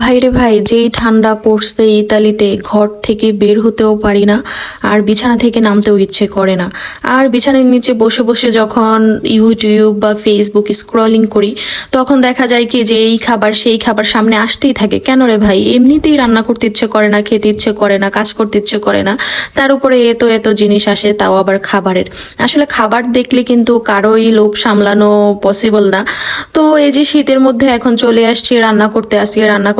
ভাইরে ভাই, যেই ঠান্ডা পড়ছে ইতালিতে, ঘর থেকে বের হতেও পারি না, আর বিছানা থেকে নামতেও ইচ্ছে করে না। আর বিছানার নিচে বসে বসে যখন ইউটিউব বা ফেসবুক স্ক্রলিং করি, তখন দেখা যায় কি যে এই খাবার সেই খাবার সামনে আসতেই থাকে। কেন রে ভাই? এমনিতেই রান্না করতে ইচ্ছে করে না, খেতে ইচ্ছে করে না, কাজ করতে ইচ্ছে করে না। তার উপরে এত এত জিনিস আসে, তাও আবার খাবারের। আসলে খাবার দেখলে কিন্তু কারোই লোভ সামলানো পসিবল না। তো এই যে শীতের মধ্যে এখন চলে আসছি, রান্না করতে আজকে রান্না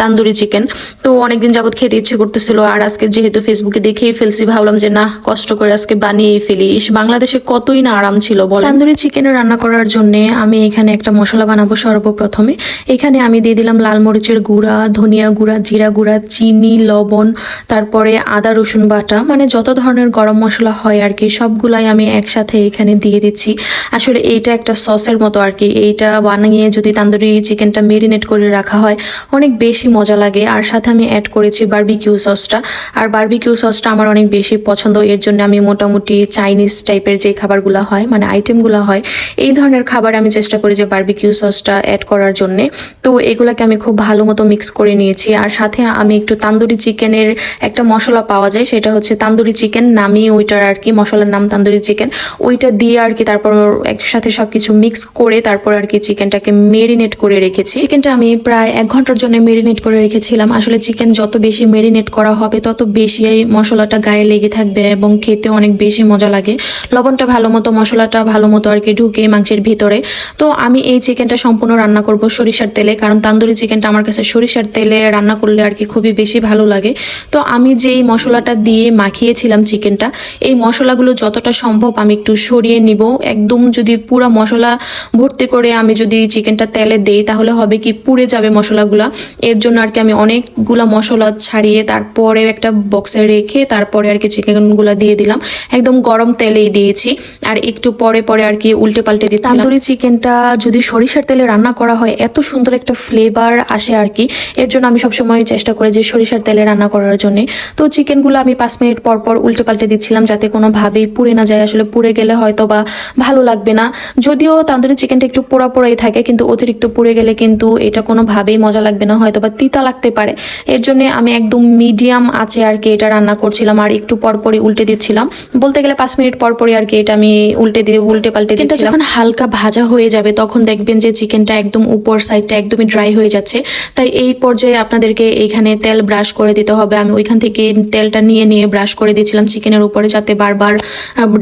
তান্দুরি চিকেন তো অনেকদিন যাবত খেতে ইচ্ছে করতেছিল, আর আজকে যেহেতু ফেসবুকে দেখেই ফেলছি, ভাবলাম যে না, কষ্ট করে আজকে বানিয়েই ফেলি। বাংলাদেশে কতই না আরাম ছিল বল তান্দুরি চিকেন রান্না করার জন্য আমি এখানে একটা মশলা বানাবো সর্বপ্রথমে। এখানে আমি দিয়ে দিলাম লাল মরিচের গুঁড়া, ধনিয়া গুঁড়া, জিরা গুঁড়া, চিনি, লবণ, তারপরে আদা, রসুন বাটা। মানে যত ধরনের গরম মশলা হয় আর কি, সবগুলাই আমি একসাথে এখানে দিয়ে দিচ্ছি। আসলে এইটা একটা সসের মতো আর কি। এইটা বানিয়ে যদি তান্দুরি চিকেনটা মেরিনেট করে রাখা হয়, অনেক বেশি মজা লাগে। আর সাথে আমি অ্যাড করেছি বারবিকিউ সসটা আর বারবিকিউ সসটা আমার অনেক বেশি পছন্দ। এর জন্য আমি মোটামুটি চাইনিজ টাইপের যে খাবারগুলো হয় মানে আইটেমগুলো হয়, এই ধরনের খাবার আমি চেষ্টা করি যে বারবিকিউ সসটা অ্যাড করার জন্য। তো এগুলাকে আমি খুব ভালো মতো মিক্স করে নিয়েছি। আর সাথে আমি একটু তান্দুরি চিকেনের একটা মশলা পাওয়া যায়, সেটা হচ্ছে তান্দুরি চিকেন নামিয়ে ওইটার আর কি, মশলার নাম তান্দুরি চিকেন। ওইটা দিয়ে আর কি তারপর একসাথে সবকিছু মিক্স করে তারপর আর কি চিকেনটাকে মেরিনেট করে রেখেছি। চিকেনটা আমি প্রায় এক ঘণ্টার জন্য মেরিনেট করে রেখেছিলাম। আসলে চিকেন যত বেশি মেরিনেট করা হবে, তত বেশি এই মশলাটা গায়ে লেগে থাকবে এবং খেতে অনেক বেশি মজা লাগে। লবণটা ভালো মতো, মশলাটা ভালো মতো আর কি ঢুকে মাংসের ভিতরে। তো আমি এই চিকেনটা সম্পূর্ণ রান্না করব সরিষার তেলে, কারণ তান্দুরি চিকেনটা আমার কাছে সরিষার তেলে রান্না করলে আর কি খুবই বেশি ভালো লাগে। তো আমি যেই মশলাটা দিয়ে মাখিয়েছিলাম চিকেনটা এই মশলাগুলো যতটা সম্ভব আমি একটু সরিয়ে নিব। একদম যদি পুরো মশলা ভর্তি করে আমি যদি চিকেনটা তেলে দেই, তাহলে হবে কি পুড়ে যাবে মশলাগুলা। এর জন্য আর কি আমি অনেকগুলা মশলা ছাড়িয়ে তারপরে একটা বক্সে রেখে তারপরে আর কি চিকেনগুলো দিয়ে দিলাম। একদম গরম তেলেই দিয়েছি। আর একটু পরে পরে আর কি উল্টে পাল্টে দিচ্ছি তান্দুরি চিকেনটা যদি সরিষার তেলে রান্না করা হয়, এত সুন্দর একটা ফ্লেভার আসে আর কি। এর জন্য আমি সবসময় চেষ্টা করি যে সরিষার তেলে রান্না করার জন্য। তো চিকেনগুলো আমি পাঁচ মিনিট পর পর উল্টে পাল্টে দিচ্ছিলাম যাতে কোনোভাবেই পুড়ে না যায়। আসলে পুড়ে গেলে হয়তো বা ভালো লাগবে না। যদিও তান্দুরি চিকেনটা একটু পোড়া পোড়াই থাকে, কিন্তু অতিরিক্ত পুড়ে গেলে কিন্তু এটা কোনোভাবেই মজা লাগবে না হয়তো বা তিতা লাগতে পারে। এর জন্য আমি একদম মিডিয়াম আছে আর কি এটা রান্না করছিলাম আর একটু পরপরই উল্টে দিচ্ছিলাম। বলতে গেলে পাঁচ মিনিট পরপরই আর কি এটা আমি উল্টে দিয়ে উল্টে পাল্টে দিচ্ছিলাম। যখন হালকা ভাজা হয়ে যাবে তখন দেখবেন যে চিকেনটা একদম উপর সাইডটা একদমই ড্রাই হয়ে যাচ্ছে। তাই এই পর্যায়ে আপনাদেরকে এইখানে তেল ব্রাশ করে দিতে হবে। আমি ওইখান থেকে তেলটা নিয়ে নিয়ে ব্রাশ করে দিয়েছিলাম চিকেনের উপরে যাতে বারবার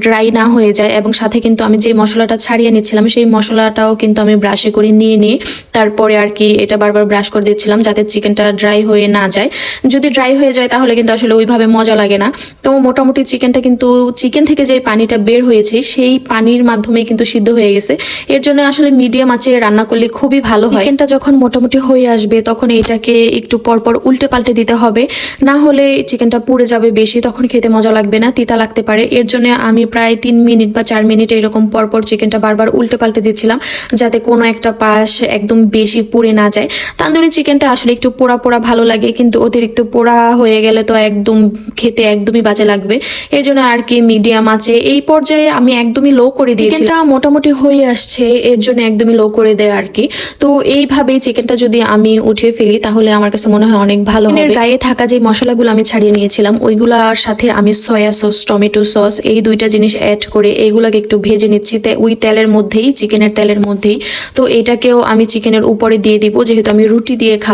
ড্রাই না হয়ে যায় এবং সাথে কিন্তু আমি যে মশলাটা ছাড়িয়ে নিচ্ছিলাম সেই মশলাটাও কিন্তু আমি ব্রাশে করে নিয়ে নিয়ে তারপরে আর কি এটা বারবার ব্রাশ করে দিচ্ছিলাম। যাতে চিকেনটা ড্রাই হয়ে না যায়। যদি ড্রাই হয়ে যায় তাহলে কিন্তু আসলে ওইভাবে মজা লাগে না। তো মোটামুটি চিকেনটা কিন্তু চিকেন থেকে যে পানিটা বের হয়েছে, সেই পানির মাধ্যমে কিন্তু সিদ্ধ হয়ে গেছে। এর জন্য আসলে মিডিয়াম আঁচে রান্না করলে খুবই ভালো হয়। চিকেনটা যখন মোটামুটি হয়ে আসবে, তখন এটাকে একটু পরপর উল্টে পাল্টে দিতে হবে। না হলে চিকেনটা পুড়ে যাবে বেশি, তখন খেতে মজা লাগবে না, তিতা লাগতে পারে। এর জন্য আমি প্রায় তিন মিনিট বা চার মিনিট এরকম পরপর চিকেনটা বারবার উল্টে পাল্টে দিচ্ছিলাম, যাতে কোনো একটা পাশ একদম বেশি পুড়ে না যায়। তান্দুরি চিকেনটা আসলে একটু পোড়া পোড়া ভালো লাগে কিন্তু অতিরিক্ত পোড়া হয়ে গেলে তো একদম খেতে একদমই বাজে লাগবে। এর জন্য আর কি মিডিয়াম আছে। এই পর্যায়ে আমি একদমই লো করে দিয়েছি। এটা মোটামুটি হয়ে আসছে এর জন্য একদমই লো করে দেয় আর কি। তো এইভাবেই চিকেনটা যদি আমি উঠিয়ে ফেলি তাহলে আমার কাছে মনে হয় অনেক ভালো হবে। গায়ে থাকা যে মশলাগুলো আমি ছাড়িয়ে নিয়েছিলাম ওইগুলার সাথে আমি সয়া সস টমেটো সস এই দুইটা জিনিস অ্যাড করে এইগুলাকে একটু ভেজে নিচ্ছি। ওই তেলের মধ্যেই চিকেনের তেলের মধ্যেই। তো এটাকেও আমি চিকেনের উপরে দিয়ে দিব যেহেতু আমি রুটি দিয়ে খাব।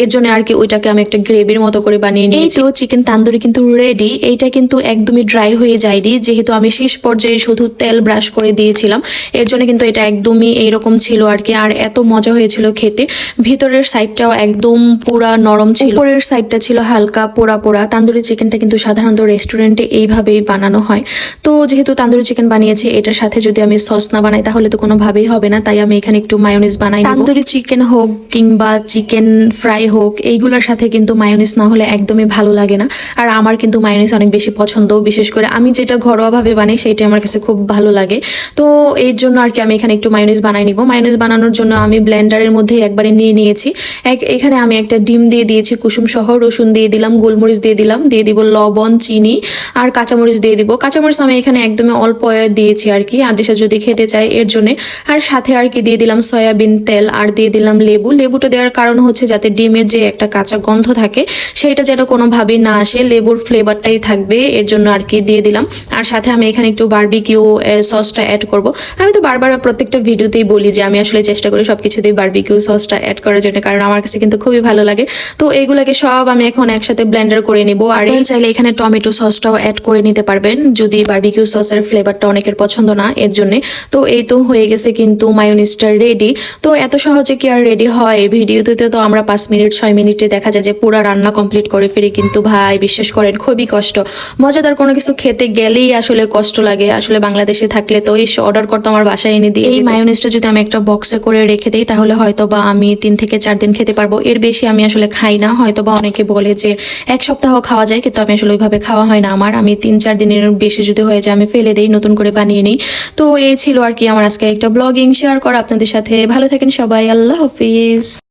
এর জন্য আর কি ওইটাকে আমি একটা গ্রেভির মতো করে বানিয়ে নিয়েছি। তো চিকেন তান্দুরি কিন্তু রেডি এইটা কিন্তু একদমই ড্রাই হয়ে যায়নি। যেহেতু আমি শেষ পর্যায়ে শুধু তেল ব্রাশ করে দিয়েছিলাম এর জন্য কিন্তু এটা একদমই এইরকম ছিল আর কি। আর এত মজা হয়েছিল খেতে। ভিতরের সাইডটাও একদম পুরা নরম ছিল। উপরের সাইডটা ছিল হালকা পোড়া পোড়া। তান্দুরি চিকেনটা কিন্তু সাধারণত রেস্টুরেন্টে এইভাবেই বানানো হয়। তো যেহেতু তান্দুরি চিকেন বানিয়েছি এটার সাথে যদি আমি সস না বানাই তাহলে তো কোনোভাবেই হবে না। তাই আমি এখানে একটু মায়োনিজ বানাই তান্দুরি চিকেন হোক কিংবা চিকেন ফ্রাই হোক, এইগুলোর সাথে কিন্তু মায়োনিস না হলে একদমই ভালো লাগে না। আর আমার কিন্তু মায়োনিস অনেক বেশি পছন্দ। বিশেষ করে আমি যেটা ঘরোয়াভাবে বানাই সেইটা আমার কাছে খুব ভালো লাগে। তো এর জন্য আর কি আমি এখানে একটু মায়োনিজ বানাই নিব। মায়োনিজ বানানোর জন্য আমি ব্লেন্ডারের মধ্যে একবারে নিয়ে নিয়েছি। এক, এখানে আমি একটা ডিম দিয়ে দিয়েছি, কুসুম সহ, রসুন দিয়ে দিলাম, গোলমরিচ দিয়ে দিলাম, দিয়ে দিব লবণ, চিনি আর কাঁচামরিচ দিয়ে দিব। কাঁচামরিচ আমি এখানে একদমই অল্প দিয়েছি আর কি। আদেশা যদি খেতে চাই এর জন্য। আর সাথে আর কি দিয়ে দিলাম সয়াবিন তেল আর দিয়ে দিলাম লেবু। লেবুটা দেওয়ার কারণ হচ্ছে হচ্ছে যাতে ডিমের যে একটা কাঁচা গন্ধ থাকে, সেটা যেন কোনোভাবেই না আসে, লেবুর ফ্লেভারটাই থাকবে, এর জন্য আর কি দিয়ে দিলাম। আর সাথে আমি এখানে একটু বারবিকিউ সসটা অ্যাড করব। আমি তো বারবার প্রত্যেকটা ভিডিওতেই বলি যে আমি আসলে চেষ্টা করি সব কিছুতেই বারবিকিউ সসটা অ্যাড করার জন্য, কারণ আমার কাছে কিন্তু খুবই ভালো লাগে। তো এইগুলাকে সব আমি এখন একসাথে ব্লেন্ডার করে নিব। আর এই চাইলে এখানে টমেটো সসটাও অ্যাড করে নিতে পারবেন, যদি বারবিকিউ সসের ফ্লেভারটা অনেকের পছন্দ না, এর জন্য। তো এই তো হয়ে গেছে কিন্তু মায়োনিজটা রেডি তো এত সহজে কি আর রেডি হয়? ভিডিওতে তো আমরা পাঁচ মিনিট ছয় মিনিটে দেখা যায় যে পুরা রান্না কমপ্লিট করে ফিরি কিন্তু ভাই বিশ্বাস করেন খুবই কষ্ট। মজাদার কোনো কিছু খেতে গেলেই আসলে কষ্ট লাগে। আসলে বাংলাদেশে থাকলে তো এই অর্ডার করতে আমার বাসায় এনে দিই এই মায়োনিজটা যদি আমি একটা বক্সে করে রেখে দিই তাহলে হয়তো বা আমি তিন থেকে চার দিন খেতে পারব। এর বেশি আমি আসলে খাই না। হয়তো বা অনেকে বলে যে এক সপ্তাহ খাওয়া যায় কিন্তু আমি আসলে ওইভাবে খাওয়া হয় না আমার। আমি তিন চার দিনের বেশি যদি হয়ে যায় আমি ফেলে দিই নতুন করে বানিয়ে নিই। তো এই ছিল আর কি আমার আজকে একটা ব্লগিং শেয়ার করা আপনাদের সাথে। ভালো থাকেন সবাই। আল্লাহ হাফিজ।